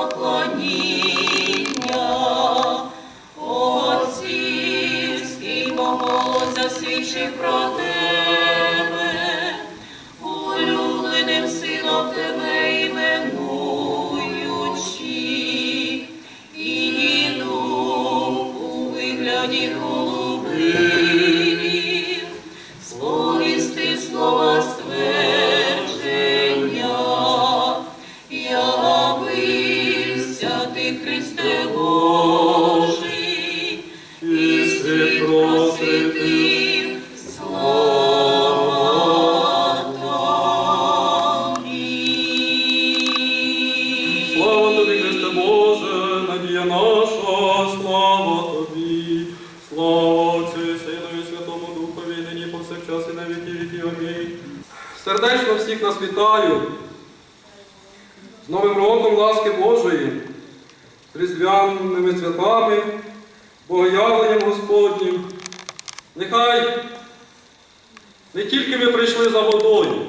поклоніння, Отцівський мого засвідчив про тебе, улюбленим сином тебе іменуючи, і іду вигляді голуби. Світ просвітив, слава. Слава тобі, Боже, надія наша, слава тобі, слава Отцю Святому Духові, нині повсякчас і на віки віки. Амінь. Сердечно всіх нас вітаю з Новим роком ласки Божої, різдвяними святами, богоявленням Господнім. Нехай не тільки ми прийшли за водою.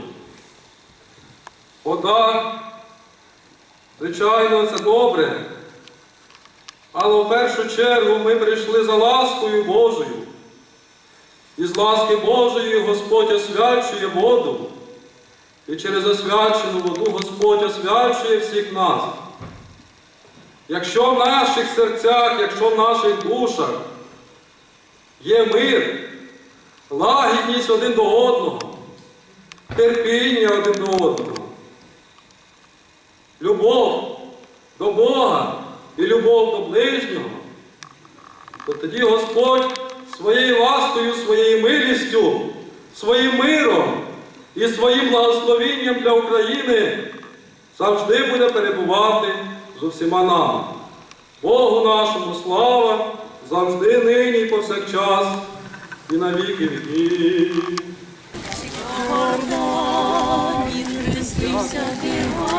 Вода Звичайно, це добре. Але в першу чергу ми прийшли за ласкою Божою. І з ласки Божої Господь освячує воду. І через освячену воду Господь освячує всіх нас. Якщо в наших серцях, якщо в наших душах є мир, лагідність один до одного, терпіння один до одного, любов до Бога і любов до ближнього, то тоді Господь своєю ласкою, своєю милістю, своїм миром і своїм благословінням для України завжди буде перебувати з усіма нами. Богу нашому слава завжди, нині і повсякчас, і на віки віків.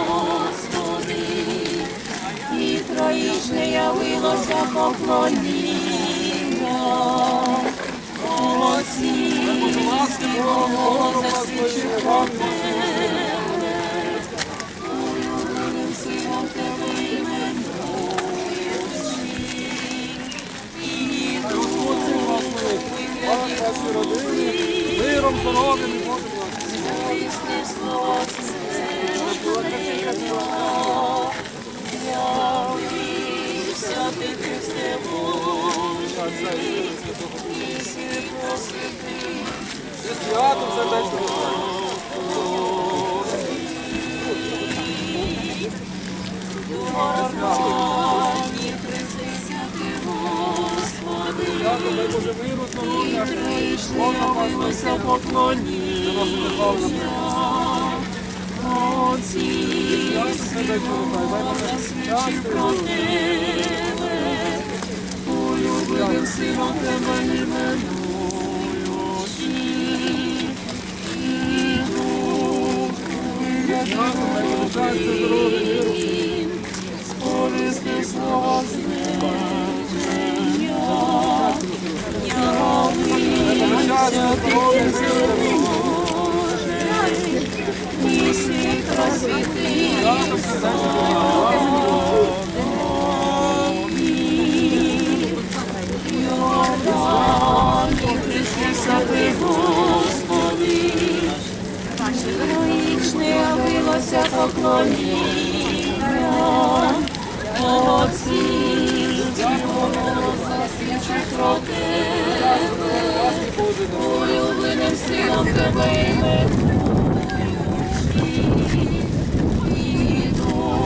Господи, і троїчне явилося поклоніння. Молодці, свого засвідчив про вигляді Миром, здоров'ям і Істи слова Явився Дай Боже миру, здоров'я. явилося поклоніння. Отці, засвідчив про тебе, улюбленим сином тебе іменуючи, і дух знищення, явилося поклоніння, Отці, засвідчив про тебе, улюбленим сином тебе і дух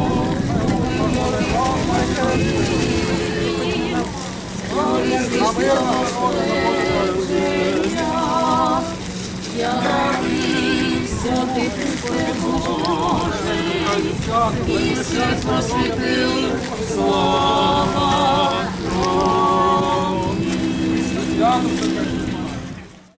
Явився ти Божий, і світ просвітив, слава Святом